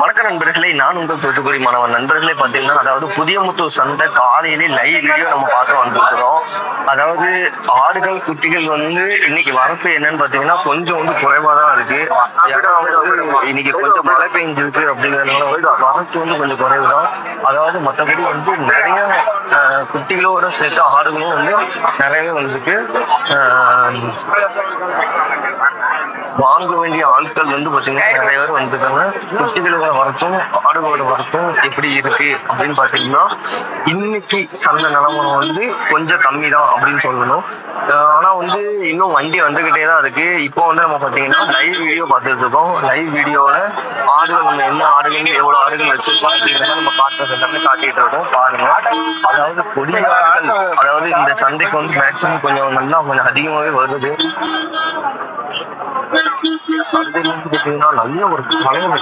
வணக்கம் நண்பர்களே நான் உங்கள் தூத்துக்குடி மாணவன். நண்பர்களே பார்த்தீங்கன்னா அதாவது புதியமுத்தூர் சந்தை காலையிலே லைவ் வீடியோ நம்ம பார்க்க வந்திருக்கிறோம். அதாவது ஆடுகள் குட்டிகள் வந்து இன்னைக்கு வரப்பு என்னன்னு பார்த்தீங்கன்னா கொஞ்சம் வந்து குறைவா தான் இருக்கு. ஏன்னா வந்து இன்னைக்கு கொஞ்சம் மழை பெஞ்சிருக்கு அப்படிங்கிறதுனால வந்து வரத்து வந்து கொஞ்சம் குறைவு தான் அதாவது மற்றபடி வந்து நிறைய குட்டிகளோட சேர்த்து ஆடுகளும் வந்து நிறையவே வந்திருக்கு. one man. வாங்க வேண்டிய ஆட்கள் வந்து பாத்தீங்கன்னா நிறைய பேர் வந்திருக்காங்க. குட்டிகளோட வரத்தும் ஆடுகளோட வரத்தும் எப்படி இருக்கு அப்படின்னு பாத்தீங்கன்னா இன்னைக்கு சந்தை நிலவரம் வந்து கொஞ்சம் கம்மி தான் அப்படின்னு சொல்லணும். ஆனா வந்து இன்னும் வண்டி வந்துகிட்டே தான் இருக்கு. இப்போ வந்து நம்ம பாத்தீங்கன்னா லைவ் வீடியோ பார்த்துட்டு இருக்கோம். லைவ் வீடியோல ஆடுகள் நம்ம என்ன ஆடுகள் எவ்வளவு ஆடுகள் வச்சிருக்கோம் அப்படிங்கிறத நம்ம காட்டுறது எல்லாமே காட்டிட்டு இருக்கோம். பாருங்க. அதாவது கொடி ஆடுகள் அதாவது இந்த சந்தைக்கு வந்து மேக்சிமம் கொஞ்சம் நல்லா கொஞ்சம் அதிகமாவே வருது. சந்தையில வந்து நல்ல ஒரு கலவை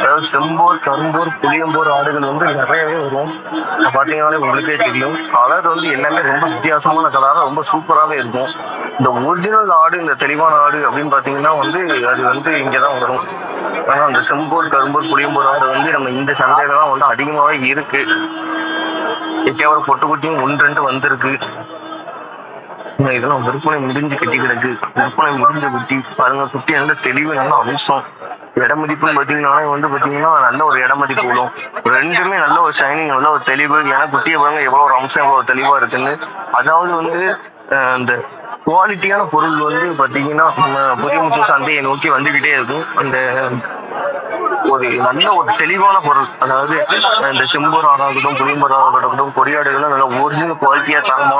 அதாவது செம்போர் கரும்போர் புளியம்போர் ஆடுகள் வந்து நிறையவே வரும். இப்ப பாத்தீங்கன்னாலே உங்களுக்கே தெரியும். கலர் வந்து எல்லாமே ரொம்ப வித்தியாசமான கலராக ரொம்ப சூப்பராகவே இருக்கும். இந்த ஒரிஜினல் ஆடு இந்த தெளிவான ஆடு அப்படின்னு பாத்தீங்கன்னா வந்து அது வந்து இங்கதான் வரும். ஆனா அந்த செம்போர் கரும்போர் புளியம்போர் ஆடு வந்து நம்ம இந்த சந்தையில தான் வந்து அதிகமாவே இருக்கு. எட்டியாவது பொட்டு குட்டியும் ஒன்று ரெண்டு வந்திருக்கு. இதெல்லாம் விற்பனை முடிஞ்சு கட்டி கிடக்கு. விற்பனை முடிஞ்ச குட்டி பாருங்க குட்டி நல்ல தெளிவு நல்ல அம்சம். இடமதிப்புன்னு பாத்தீங்கன்னா வந்து பாத்தீங்கன்னா நல்ல ஒரு இடமதிப்பு விடும். ரெண்டுமே நல்ல ஒரு ஷைனிங் நல்ல ஒரு தெளிவு. ஏன்னா குட்டியை பாருங்க எவ்வளவு ஒரு அம்சம் எவ்வளவு தெளிவா இருக்குன்னு. அதாவது வந்து அந்த இந்த குவாலிட்டியான பொருள் வந்து பாத்தீங்கன்னா நம்ம புதியமுத்து சந்தையை நோக்கி வந்துகிட்டே இருக்கும். அந்த ஒரு நல்ல ஒரு தெளிவான பொருள் அதாவது இந்த செம்பூர் ஆடாகட்டும் புளியம்பூர் ஆடாகட்டும் கொடியாடுகளும் நல்ல ஒரிஜினல் குவாலிட்டியா தரமா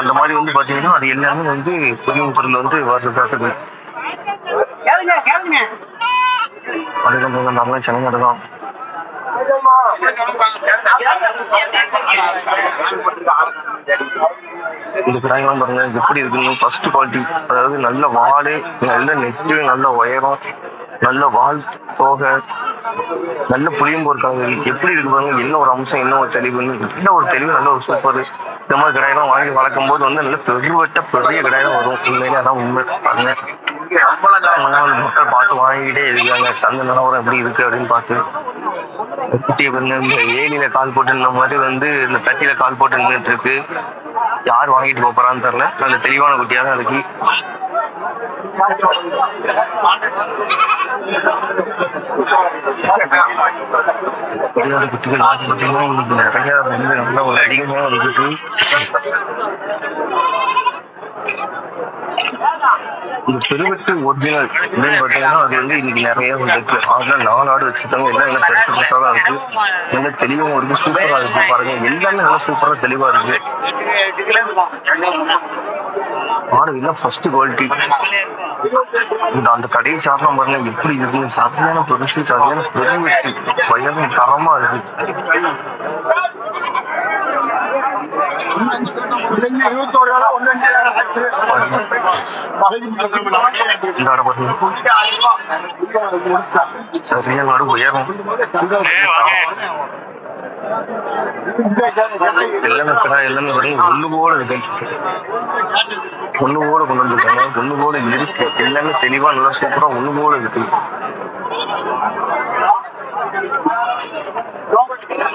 அந்த மாதிரி வந்து பாத்தீங்கன்னா அது எல்லாமே வந்து புதியமுத்தூர்ல வந்து அதுக்கப்புறம் நம்ம சென்னை தான். இந்த கிடாயெல்லாம் பாருங்க எப்படி இருக்குன்னு ஃபர்ஸ்ட் குவாலிட்டி அதாவது நல்ல வாடு நல்ல நெட்டு நல்ல உயரம். நல்ல வாழ்த்து போக நல்ல புரியும் கலவை எப்படி இருக்கு பாருங்க என்ன ஒரு அம்சம் என்ன ஒரு தெளிவுன்னு நல்ல ஒரு தெளிவு நல்ல ஒரு சூப்பர். இந்த மாதிரி கடையெல்லாம் வாங்கி வளர்க்கும் போது வந்து நல்ல பெருவட்ட பெரிய கடையெல்லாம் வரும். உண்மையிலே அதான் உண்மை. பாருங்க. மக்கள் பார்த்து வாங்கிட்டே இருக்காங்க. சந்தை நிலவரம் எப்படி இருக்கு அப்படின்னு பார்த்து. குட்டியை இந்த ஏனில கால் போட்டு இந்த மாதிரி வந்து இந்த தட்டியில கால் போட்டு நின்றுட்டு இருக்கு. யார் வாங்கிட்டு போறான்னு தெரியல. நல்ல தெளிவான குட்டியா தான் இருக்கு. குட்டியோட குட்டிகள் வந்து உங்களுக்கு நிறைய வந்து நல்ல ஒரு அதிகமா இருக்கு இந்த பெருவெட்டு ஒரிஜினல் அப்படின்னு பார்த்தீங்கன்னா அது வந்து இன்னைக்கு நிறைய இருக்கு அதெல்லாம் நாலு ஆடு வச்சுருக்காங்க. எல்லாம் நல்லா பெருசு பெருசா தான் இருக்கு. நல்ல தெளிவாகவும் இருக்கு. சூப்பரா இருக்கு பாருங்க. எல்லாமே நல்லா சூப்பரா தெளிவா இருக்கு. ஆடு எல்லாம் ஃபர்ஸ்ட் குவாலிட்டி இந்த அந்த கடையை சாப்பிடலாம் பாருங்க. எப்படி இருக்கு சரியான பெருசு சரியான பெருவெட்டு பயங்கர தரமா இருக்கு. இந்த ஆடை பாருங்க சரியான ஆடு உயரம் எல்லாமே ஒண்ணு போல இருக்கு ஒண்ணு போல கொண்டு வந்திருக்காங்க ஒண்ணு போல இருக்கு எல்லாமே தெளிவா நல்லா சூப்பரா ஒண்ணு போல இருக்கு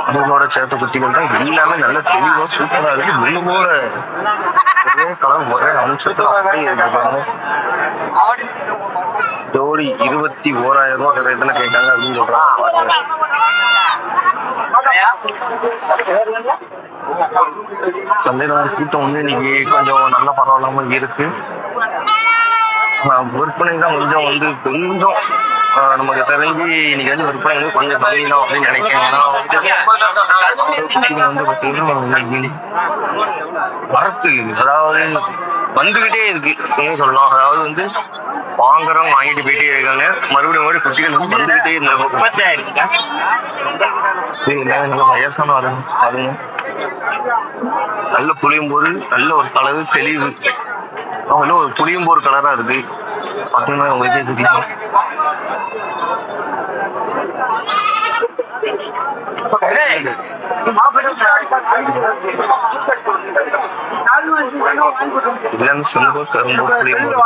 அதுகளோட சேர்த்த குட்டிகள் தான். எல்லாமே நல்ல தெளிவா சூப்பரா இருக்கு. ஒண்ணு போல ஒரே கலர் ஒரே அம்சத்துல அப்படியே ஜோடி இருபத்தி ஓராயிரம் ரூபாய் இதுல கேட்டாங்க அப்படின்னு சொல்றாங்க. பாருங்க. சந்தையில கூட்டம் வந்து இன்னைக்கு கொஞ்சம் நல்ல பரவாயில்லாம இருக்கு. விற்பனை தான் கொஞ்சம் வந்து கொஞ்சம் நமக்கு தெரிஞ்சு இன்னைக்கு வந்து விற்பனை வந்து கொஞ்சம் கம்மி தான் அப்படின்னு நினைக்கிறேன். ஏன்னா வந்து இன்னைக்கு வரத்து அதாவது வந்துகிட்டே இருக்கு. என்ன சொல்லலாம். அதாவது வந்து வாங்குறவங்க வாங்கிட்டு போயிட்டே இருக்காங்க. மறுபடியும் மறுபடியும் குட்டிகள் வந்து வந்துகிட்டே இருந்தாங்க வயசான ஆளுங்க பாருங்க. நல்ல புளியும்போது நல்ல ஒரு கலர் தெளிவு. அவங்க இன்னும் ஒரு புளியும்போர் கலரா இருக்கு. பாத்தீங்கன்னா உங்களுக்கே தெரியும். எல்லாமே செம்பூர் கரும்பூர் புளியும்போர்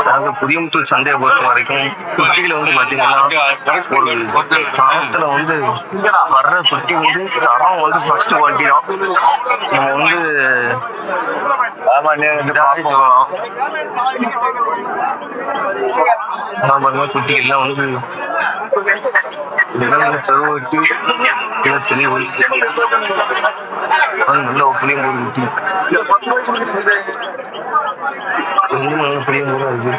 அதாவது புதியமுத்தூர் சந்தையை பொறுத்த வரைக்கும் குட்டிகளை வந்து பாத்தீங்கன்னா ஒரு காலத்துல வந்து வர்ற குட்டி வந்து தரம் வந்து ஃபர்ஸ்ட் குவாலிட்டி தான். நம்ம வந்து இதாவே சொல்லலாம். குட்டிகள்லாம் வந்து இதெல்லாம் பெருவட்டு இதெல்லாம் தெளிவு அது நல்ல புளியும் போது குட்டி இன்னும் நல்ல புளியம் போல இருக்கு.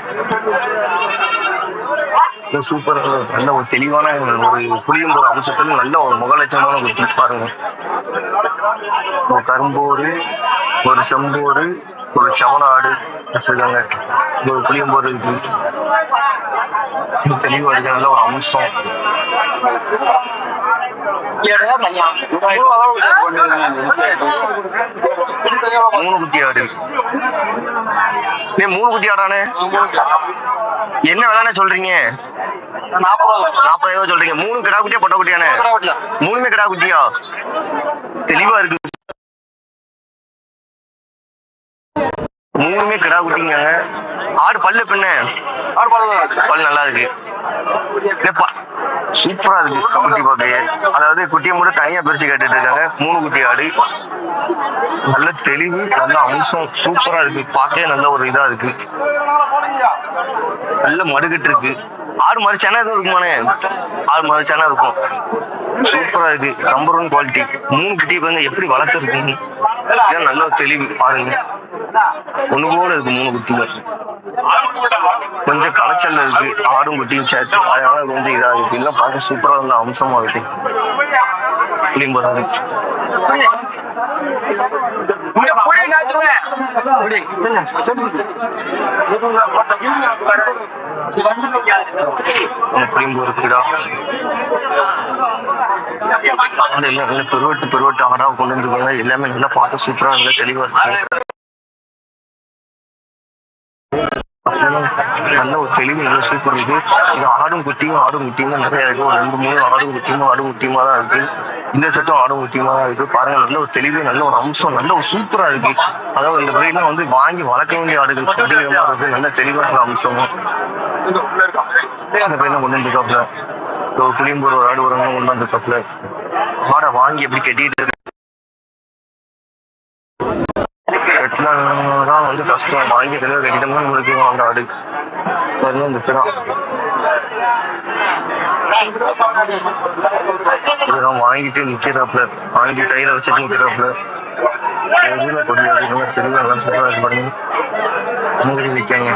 சூப்பர் நல்ல ஒரு தெளிவான ஒரு புளியும் ஒரு அம்சத்துல நல்ல ஒரு முகலட்சணமான ஒரு பாருங்க. ஒரு கரும்போரு ஒரு செம்போரு ஒரு செவனாடு வச்சிருக்காங்க. ஒரு புளியம்போர் இருக்கு இது. தெளிவா இருக்கு நல்ல ஒரு அம்சம். மூணு குட்டி ஆடு. ஏய், மூணு குட்டி ஆடானே? என்ன விலைன்னு சொல்றீங்க? நாற்பதாயிரம் சொல்றீங்க. மூணு கிடா குட்டியா பொட்டை குட்டியானே? மூணுமே கிடா குட்டியா? தெளிவா இருக்கு. மூணுமே கிடா குட்டிங்க. ஆடு பல்லு பின்ன? ஆடு பல்லு பல்லு நல்லா இருக்கு. சூப்பரா இருக்கு குட்டி பாக்கைய அதாவது குட்டியை மட்டும் தனியா பிரிச்சு கேட்டுட்டு இருக்காங்க. மூணு குட்டி ஆடு. நல்ல தெளிவு நல்ல அம்சம். சூப்பரா இருக்கு. பாக்கவே நல்ல ஒரு இதா இருக்கு. நல்ல மடுகிட்டு இருக்கு. ஆடு மாதிரி சென்னை எதுவும் இருக்குமானே ஆடு மாதிரி சென்னை இருக்கும். சூப்பரா இருக்கு. நம்பர் ஒன் குவாலிட்டி மூணு குட்டி பாருங்க எப்படி வளர்த்துருக்கு நல்ல தெளிவு பாருங்க. ஒண்ணு போல இருக்கு மூணு குட்டிகள் கொஞ்சம் களைச்சல்ல இருக்கு. ஆடும் குட்டியும் சேர்த்து அதனால கொஞ்சம் இதா இருக்கு. எல்லாம் பார்க்க சூப்பரா நல்ல அம்சமா இருக்கு. புளியம்பரம் இருக்கு புளியம்பு இருக்குடா ஆடு எல்லாம் நல்ல பெருவட்டு பெருவட்டு ஆடா கொண்டு வந்துருக்காங்க எல்லாமே நல்லா பார்க்க சூப்பரா நல்லா தெளிவா இருக்கு. நல்ல ஒரு தெளிவு நல்ல சூப்பர் இருக்கு இது ஆடும் குட்டியும் ஆடும் குட்டியும் நிறைய இருக்கு. ஒரு ரெண்டு மூணு ஆடும் குட்டியும் ஆடும் குட்டியுமா தான் இருக்கு. இந்த செட்டும் ஆடும் குட்டியுமா தான் இருக்கு. பாருங்க நல்ல ஒரு தெளிவு நல்ல ஒரு அம்சம் நல்ல ஒரு சூப்பரா இருக்கு. அதாவது இந்த பிரெயிலாம் வந்து வாங்கி வளர்க்க வேண்டிய ஆடுகள் அப்படிங்கிற மாதிரி இருக்கு. நல்ல தெளிவான அம்சமும். அந்த பையன் கொண்டு வந்து கப்ல ஒரு புளியம்பூர் ஒரு ஆடு வரவங்க கொண்டு வந்து கப்ல ஆடை வாங்கி எப்படி கட்டிட்டு இருக்கு வந்து கஷ்டம் வாங்கி தெளிவாக கட்டிட்டோம்னா நம்மளுக்கு அந்த ஆடு பாருங்க இந்த கிடா இதெல்லாம் வாங்கிட்டு நிக்கிறாப்ல வாங்கி கையில வச்சுட்டு நிக்கிறாப்ல எதுல கொடியாது நல்லா தெளிவா நல்லா சூப்பரா இருக்கு பாருங்க மூடி நிக்காங்க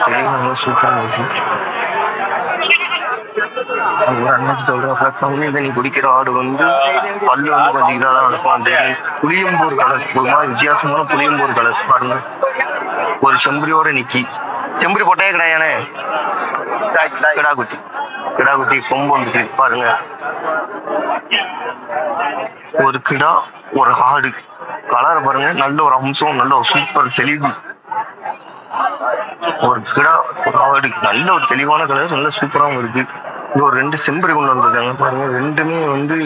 தெளிவா நல்லா சூப்பரா இருக்கு ஒரு அண்ணன் சொல்றப்ப தண்ணி குடிக்கிற ஆடு வந்து பல்லு வந்து கொஞ்சம் இதா தான் இருக்கும். புளியம்பூர் கலர் ஒரு மாதிரி வித்தியாசமான புளியம்பூர் கலர். பாருங்க. ஒரு செம்பரியோட நிக்கி. செம்பரி போட்டே கிடையானே கிடா குட்டி. கிடா குட்டி கொம்பு வந்துட்டு பாருங்க. ஒரு கிடா ஒரு ஆடு. கலரை பாருங்க. நல்ல ஒரு அம்சம் நல்ல ஒரு சூப்பர் தெளிவு. ஒரு கிடா ஒரு ஆடு. நல்ல ஒரு தெளிவான கலர் நல்ல சூப்பராகவும் இருக்கு. இது ஒரு ரெண்டு செம்பரி கொண்டு வந்திருக்காங்க பாருங்க. ரெண்டுமே வந்து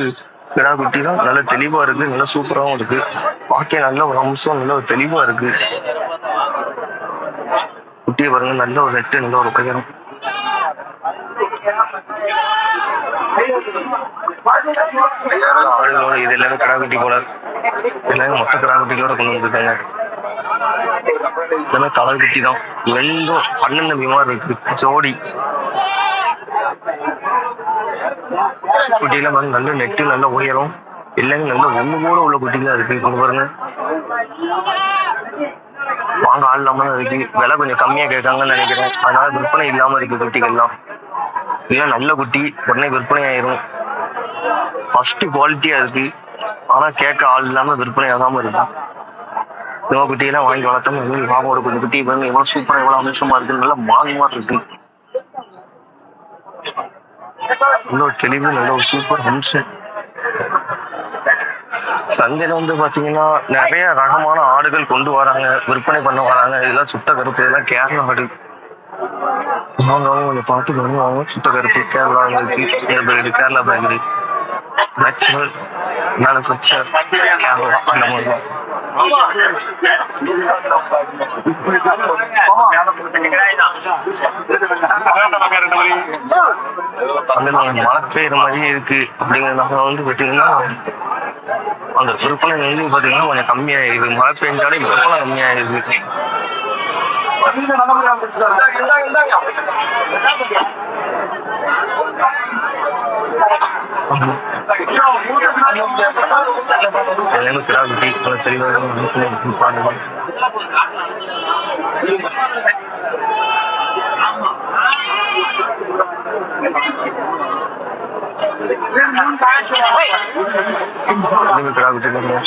கிடா குட்டி தான். நல்ல தெளிவா இருக்கு. நல்ல சூப்பராகவும் இருக்கு. பார்க்க நல்ல ஒரு அம்சம் நல்ல ஒரு தெளிவா இருக்கு. குட்டியை பாருங்க. நல்ல ஒரு ரெட்டு நல்ல ஒரு பையன் ஆடுகளோட இது எல்லாமே கிடா குட்டி போல எல்லாமே மொத்த கிடா குட்டிகளோட கொண்டு வந்திருக்காங்க. எல்லாமே கலர் குட்டி தான். ரெண்டும் அண்ணன் தம்பி மாதிரி இருக்கு. ஜோடி. குட்டிலாம் பாருங்க நல்ல நெட்டு நல்ல உயரம். இல்லைங்க நல்ல ஒண்ணு கூட உள்ள குட்டிங்களா இருக்கு. இங்க பாருங்க. வாங்க ஆள் இல்லாம தான் இருக்கு. விலை கொஞ்சம் கம்மியா கேட்காங்கன்னு நினைக்கிறேன். அதனால விற்பனை இல்லாம இருக்கு குட்டிகள்லாம். இல்ல நல்ல குட்டி. உடனே விற்பனை ஆயிரும். ஃபர்ஸ்ட் குவாலிட்டியா இருக்கு. ஆனா கேட்க ஆள் இல்லாம விற்பனை ஆகாம இருக்கு. இந்த குட்டியெல்லாம் வாங்கி வளர்த்தோம் பாம்போட கொஞ்சம் குட்டி பாருங்க. எவ்வளவு சூப்பரா எவ்வளவு அம்சமா இருக்கு. நல்லா மாறி மாதிரி இருக்கு. நல்ல ஒரு தெளிவு நல்ல ஒரு சூப்பர் அம்சம் சந்தையில வந்து பாத்தீங்கன்னா நிறைய ரகமான ஆடுகள் கொண்டு வராங்க விற்பனை பண்ண வராங்க. இதெல்லாம் சுத்த கருப்பு இதெல்லாம் கேரளா ஆடு. வாங்க வாங்க கொஞ்சம் பார்த்து வாங்க சுத்த கருப்பு கேரளா இருக்கு. இந்த Kerala breed natural manufacture Kerala அந்த மாதிரி தான். சந்தையில மழை பெய்யுற மாதிரியே இருக்கு. அப்படிங்கிறதுனால வந்து பாத்தீங்கன்னா அந்த விற்பனை வந்து பாத்தீங்கன்னா கொஞ்சம் கம்மியாயிருது மழை பெஞ்சாலே விற்பனை கம்மியாயிருது எல்லாமே கிடா குட்டி தெளிவாக மனுஷனே இருக்கு பாருங்க எல்லாமே கிடா குட்டி பாருங்க தெளிவு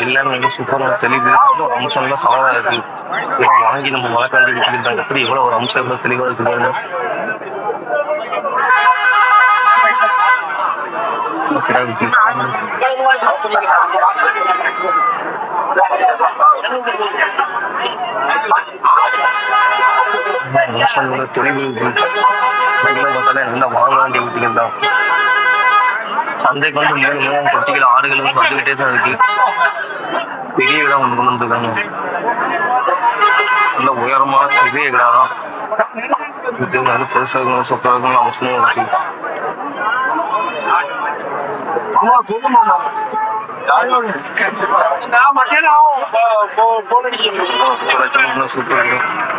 எல்லாமே வந்து தெளிவு ஒரு அம்சம் எல்லாம் கலரா இருக்கு. இதெல்லாம் வாங்கி நம்ம வளர்க்க வேண்டிய எப்படி எவ்வளவு ஒரு அம்சம் எவ்வளவு தெளிவா இருக்கு கிடா குட்டி அம்சம் வந்து தெளிவு நல்லா வாங்க வேண்டிய குட்டிகள் தான் சந்தைக்கு வந்து மூணு மூணு குட்டிகள் ஆடுகள் வந்து வந்துகிட்டே தான் இருக்கு பெரிய இடம் ஒன்று கொண்டு வந்துருக்காங்க நல்ல உயரமான பெரிய இடம் தான் இது நல்ல பெருசாக இருக்கணும் சொக்கா இருக்கணும் அவசியம் இருக்கு நான் மத்தியானம் சூப்பர் இருக்கும்